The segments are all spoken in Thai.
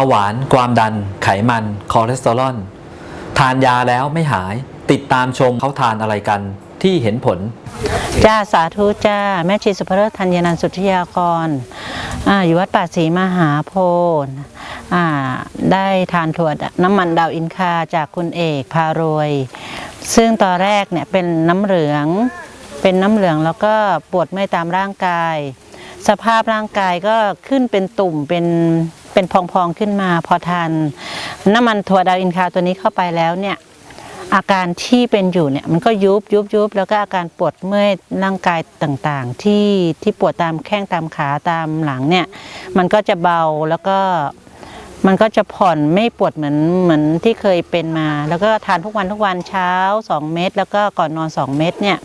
าหวาน ความดัน ไขมัน คอเลสเตอรอล ทานยาแล้วไม่หาย ติดตามชมเขาทานอะไรกันที่เห็นผล จ้าสาธุจ้า แม่ชีสุภเริศธัญนันสุทธิยากรอ่าอยู่วัดป่าศรีมหาโพธิ์อ่าได้ทานถั่วน้ำมันดาวอินคาจากคุณเอกพารวย ซึ่งตอนแรกเนี่ยเป็นน้ำเหลือง เป็นน้ำเหลืองแล้วก็ปวดเมื่อยตามร่างกาย สภาพร่างกายก็ขึ้นเป็นตุ่มเป็น เป็นพองๆขึ้นมา พอทานน้ำมันถั่วดาวอินคาตัวนี้เข้าไปแล้วเนี่ยอาการที่เป็นอยู่เนี่ยมันก็ยุบยุบยุบแล้วก็อาการปวดเมื่อยร่างกายต่างๆ ที่ที่ปวดตามแข้งตามขาตามหลังเนี่ยมันก็จะเบาแล้วก็มันก็จะผ่อนไม่ปวดเหมือนเหมือนที่เคยเป็นมา แล้วก็ทานทุกวันทุกวันเช้า 2 เม็ดแล้วก็ก่อนนอน 2 เม็ดเนี่ย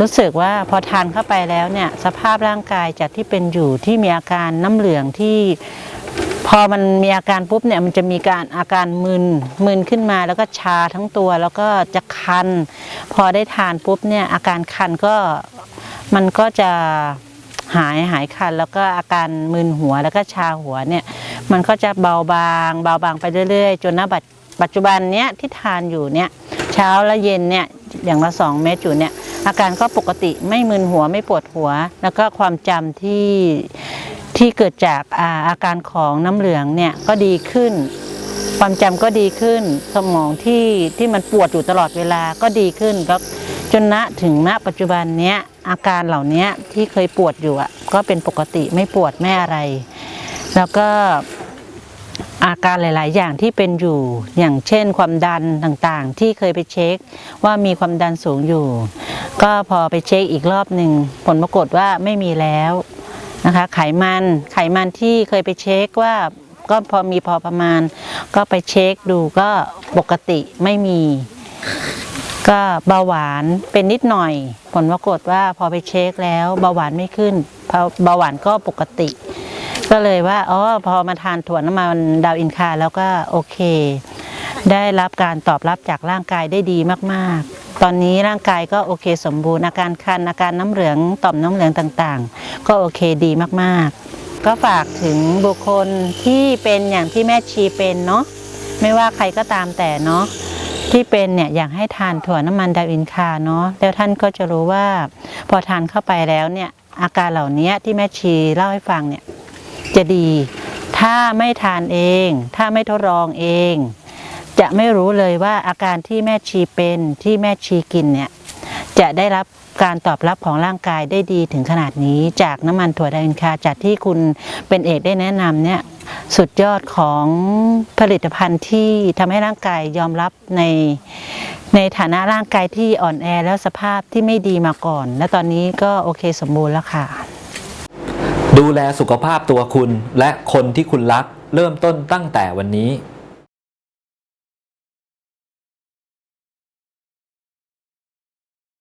รู้สึกว่าพอทานเข้าไปแล้วเนี่ยสภาพร่างกายจากที่เป็นอยู่ที่มีอาการน้ำเหลืองที่พอมันมีอาการปุ๊บเนี่ยมันจะมีการอาการมึนมึนขึ้นมาแล้วก็ชาทั้งตัวแล้วก็จะคัน พอได้ทานปุ๊บเนี่ยอาการคันก็มันก็จะหายหายคัน แล้วก็อาการมึนหัวแล้วก็ชาหัวเนี่ยมันก็จะเบาบาง เบาบางไปเรื่อยๆ จนณปัจจุบันเนี้ยที่ทานอยู่เนี่ย เช้าและเย็นเนี่ยอย่างละสองเม็ดอยู่เนี่ยอาการก็ปกติไม่มึนหัวไม่ปวดหัว แล้วก็ความจำที่ที่เกิดจากอาอาการของน้ำเหลืองเนี่ยก็ดีขึ้น ความจำก็ดีขึ้นสมองที่ที่มันปวดอยู่ตลอดเวลาก็ดีขึ้นก็จนณถึงณปัจจุบันเนี้ยอาการเหล่านี้ที่เคยปวดอยู่อะก็เป็นปกติไม่ปวดไม่อะไร แล้วก็ อาการหลาย ๆ อย่างที่เป็นอยู่ อย่างเช่น ความดันต่างๆ ที่เคยไปเช็ค ว่ามีความดันสูงอยู่ ก็พอไปเช็คอีกรอบหนึ่งผลปรากฏว่าไม่มีแล้วนะคะไขมันไขมันที่เคยไปเช็คว่าก็พอมีพอประมาณ ก็ไปเช็คดูก็ปกติไม่มี ก็เบาหวานเป็นนิดหน่อย ผลปรากฏว่าพอไปเช็คแล้วเบาหวานไม่ขึ้นเพราะเบาหวานก็ปกติ ก็เลยว่าอ๋อพอมาทานถั่วน้ำมันดาวอินคาแล้วก็โอเค ได้รับการตอบรับจากร่างกายได้ดีมากๆ ตอนนี้ร่างกายก็โอเคสมบูรณ์อาการคันอาการน้ำเหลืองต่อมน้ำเหลืองต่างๆ ก็โอเคดีมากๆ ก็ฝากถึงบุคคลที่เป็นอย่างที่แม่ชีเป็นเนาะไม่ว่าใครก็ตามแต่เนาะที่เป็นเนี่ยอยากให้ทานถั่วน้ำมันดาวินคาเนาะแล้วท่านก็จะรู้ว่า พอทานเข้าไปแล้วเนี่ยอาการเหล่านี้ที่แม่ชีเล่าให้ฟังเนี่ย จะดี ถ้าไม่ทานเอง ถ้าไม่ทดลองเอง จะไม่รู้เลยว่าอาการที่แม่ชีเป็นที่แม่ชีกินเนี่ยจะได้รับการตอบรับของร่างกายได้ดีถึงขนาดนี้ จากน้ำมันถั่วดาวินคาจากที่คุณเป็นเอกได้แนะนำเนี่ยสุดยอดของผลิตภัณฑ์ที่ทำให้ร่างกายยอมรับในในฐานะร่างกายที่อ่อนแอแล้วสภาพที่ไม่ดีมาก่อน และตอนนี้ก็โอเคสมบูรณ์แล้วค่ะ ดูแลสุขภาพตัวคุณและคนที่คุณรัก เริ่มต้นตั้งแต่วันนี้